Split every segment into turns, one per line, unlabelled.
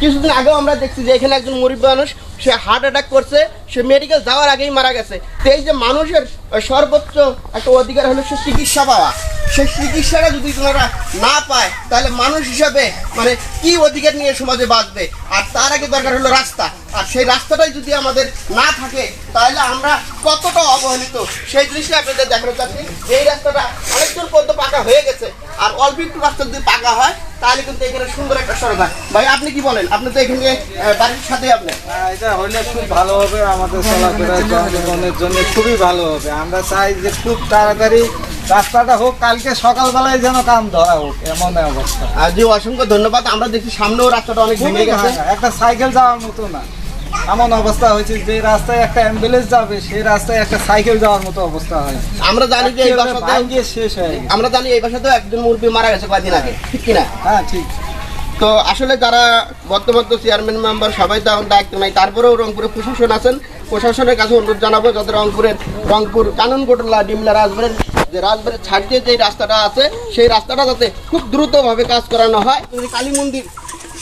কিছুদিন আগেও আমরা দেখছি যে এখানে একজন গরিব মানুষ, সে হার্ট অ্যাটাক করছে, সে মেডিকেল যাওয়ার আগেই মারা গেছে। তো এই যে মানুষের সর্বোচ্চ একটা অধিকার হলো সে চিকিৎসা পাওয়া। সেই চিকিৎসাটা যদি তোমরা না পায় তাহলে মানুষ হিসাবে মানে কি অধিকার নিয়ে সমাজে বাঁচবে? আর তার আগে দরকার হলো রাস্তা। আর সেই রাস্তাটাই যদি আমাদের না থাকে তাহলে আমরা কতটা অবহেলিত? সেই জিনিসটা আপনাদের দেখানো চাচ্ছি। যে এই রাস্তাটা অনেক দূর পর্যন্ত পাকা হয়ে গেছে। আর অল্প একটু রাস্তা যদি পাকা হয় তাহলে কিন্তু এখানে সুন্দর একটা সড়ক হয়। ভাই আপনি কি বলেন? আপনি তো এখানে বাড়ির সাথে আপনি।
হ্যাঁ, এটা হইলে খুব ভালো হবে। আমাদের চলাফেরা জনগণের জন্য খুবই ভালো হবে। আমরা চাই যে খুব তাড়াতাড়ি রাস্তাটা হোক কালকে সকালবেলায় যেন কাম ধরা হোক এমন অবস্থা।
আর জি অসংখ্য ধন্যবাদ। আমরা দেখছি সামনেও রাস্তাটা অনেক ভেঙে গেছে।
একটা সাইকেল যাওয়ার মতো না। এমন অবস্থা হয়েছে যে রাস্তায় একটা অ্যাম্বুলেন্স যাবে সেই রাস্তায় একটা সাইকেল যাওয়ার মতো অবস্থা হয়।
আমরা জানি যে এই বাসাতে
ভাঙিয়ে শেষ হয়ে
আমরা জানি এই বাসাতেও একজন মুরব্বী মারা গেছে কয়েকদিন আগে ঠিক কিনা?
হ্যাঁ ঠিক।
তো আসলে যারা বর্তমান তো চেয়ারম্যান মেম্বার সবাই তো দায়িত্ব নাই। তারপরেও রংপুরে প্রশাসন আছেন। প্রশাসনের কাছে অনুরোধ জানাব যাতে রংপুরের রংপুর কানুনকোটলা ডিমলা রাজবাড়ির যে রাজবাড়ির ছাড় দিয়ে যে রাস্তাটা আছে, সেই রাস্তাটা যাতে খুব দ্রুতভাবে কাজ করানো হয়। কালী মন্দির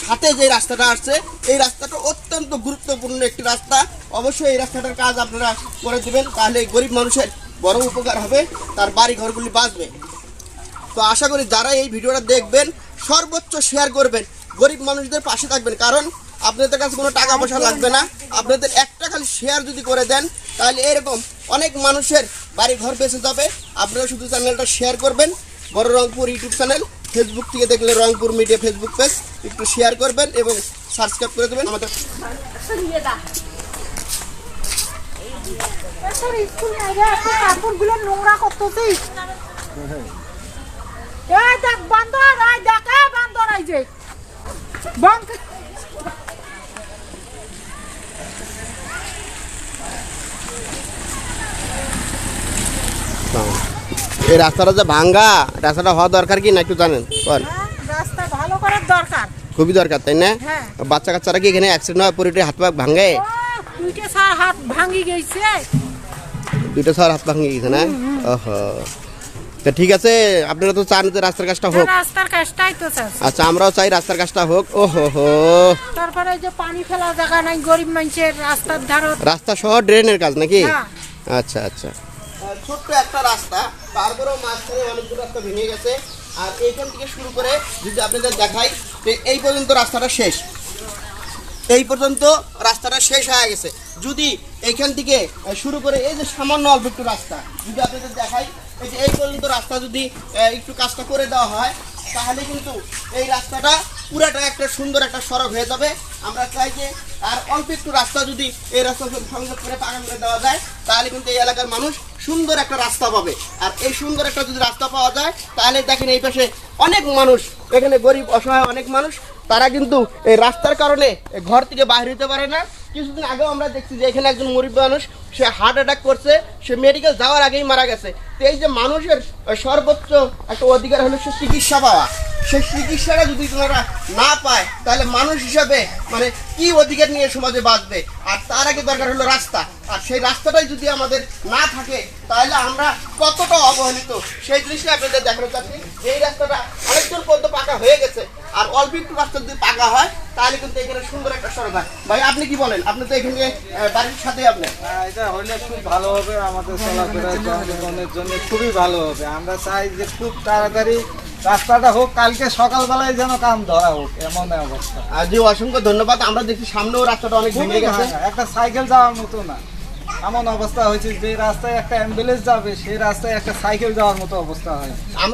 হাতে যে রাস্তাটা আসছে, এই রাস্তাটা অত্যন্ত গুরুত্বপূর্ণ একটি রাস্তা। অবশ্যই এই রাস্তাটার কাজ আপনারা করে দেবেন, তাহলে গরিব মানুষের বড় উপকার হবে, তার বাড়ি ঘরগুলি বাঁচবে। তো আশা করি যারা এই ভিডিওটা দেখবেন, সর্বোচ্চ শেয়ার করবেন, গরিব মানুষদের পাশে থাকবেন। কারণ আপনাদের কাছে কোনো টাকা পয়সা লাগবে না। আপনাদের একটা খালি শেয়ার যদি করে দেন, তাহলে এরকম অনেক মানুষের বাড়ি ঘর বেঁচে যাবে আপনারা শুধু চ্যানেলটা শেয়ার করবেন বড় রংপুর ইউটিউব চ্যানেল ফেসবুক থেকে দেখলে রংপুর মিডিয়া ফেসবুক পেজ একটু শেয়ার করবেন এবং সাবস্ক্রাইব করে দেবেন আমাদের
দেখ যে
এই রাস্তাটা যে ভাঙ্গা রাস্তাটা হওয়া দরকার কি না একটু জানেন? বল।
রাস্তা ভালো করার দরকার।
খুবই দরকার তাই না?
হ্যাঁ।
বাচ্চা কাচ্চারা কি এখানে অ্যাক্সিডেন্ট হয় পরিটে হাত পা ভাঙে
তুইকে সার হাত ভাঙি গেছে।
দুইটা স্যার হাত ভাঙে গেছে না? ওহো। তো ঠিক আছে আপনারা তো চান যে রাস্তার কাজটা হোক।
রাস্তার কাজটাই তো চাস
আচ্ছা আমরাও চাই রাস্তার কাজটা হোক। ও হো। হো
তারপরে যে পানি ফেলা জায়গা নাই গরিব মানুষের রাস্তার ধারত।
রাস্তা সহ ড্রেনের কাজ নাকি?
হ্যাঁ।
আচ্ছা আচ্ছা। ছোট্ট একটা রাস্তা, তারপরেও মাঝখানে অনেকগুলো রাস্তা ভেঙে গেছে। আর এইখান থেকে শুরু করে যদি আপনাদের দেখাই, যে এই পর্যন্ত রাস্তাটা শেষ। এই পর্যন্ত রাস্তাটা শেষ হয়ে গেছে। যদি এইখান থেকে শুরু করে এই যে সামান্য অল্প একটু রাস্তা, যদি আপনাদের দেখাই, এই যে এই পর্যন্ত রাস্তা যদি একটু কাজটা করে দেওয়া হয়, তাহলে কিন্তু এই রাস্তাটা পুরাটা একটা সুন্দর একটা সড়ক হয়ে যাবে। আমরা চাই যে আর অল্প একটু রাস্তা যদি এই রাস্তা সংযোগ করে পাকা করে দেওয়া যায় তাহলে কিন্তু এই এলাকার মানুষ সুন্দর একটা রাস্তা পাবে। আর এই সুন্দর একটা যদি রাস্তা পাওয়া যায়, তাহলে দেখেন এই পাশে অনেক মানুষ, এখানে গরিব, অসহায় অনেক মানুষ, তারা কিন্তু এই রাস্তার কারণে ঘর থেকে বাইরে হতে পারে না। কিছুদিন আগেও আমরা দেখছি যে এখানে একজন গরিব মানুষ, সে হার্ট অ্যাটাক করছে, সে মেডিকেল যাওয়ার আগেই মারা গেছে। তো এই যে মানুষের সর্বোচ্চ একটা অধিকার হলো সে চিকিৎসা পাওয়া। সেই চিকিৎসাটা যদি তোমরা না পায়, তাহলে মানুষ হিসাবে মানে কি অধিকার নিয়ে সমাজে বাঁচবে? আর তার আগে দরকার হলো রাস্তা। আর সেই রাস্তাটাই যদি আমাদের না থাকে, তাহলে আমরা কতটা অবহেলিত? সেই জিনিসটা আপনাদের দেখানো চাচ্ছি। এই রাস্তাটা অনেক দূর পর্যন্ত পাকা হয়ে গেছে, আর অল্প একটু রাস্তা যদি পাকা হয়, তাহলে কিন্তু এখানে সুন্দর একটা সড়ক হয়। ভাই, আপনি কি বলেন? আপনি তো এখানে বাড়ির সাথে আপনি।
এটা হইলে খুব ভালো হবে, আমাদের চলাফেরা জনগণের জন্য খুবই ভালো হবে। আমরা চাই যে খুব তাড়াতাড়ি রাস্তাটা হোক কালকে সকালবেলায় যেন কাম ধরা হোক এমন অবস্থা।
আর জি অসংখ্য ধন্যবাদ আমরা দেখছি সামনেও রাস্তাটা অনেক ভেঙে গেছে।
একটা সাইকেল যাওয়ার মতো না। এমন অবস্থা হয়েছে যে রাস্তায় একটা অ্যাম্বুলেন্স যাবে সেই রাস্তায় একটা সাইকেল যাওয়ার মতো অবস্থা হয়।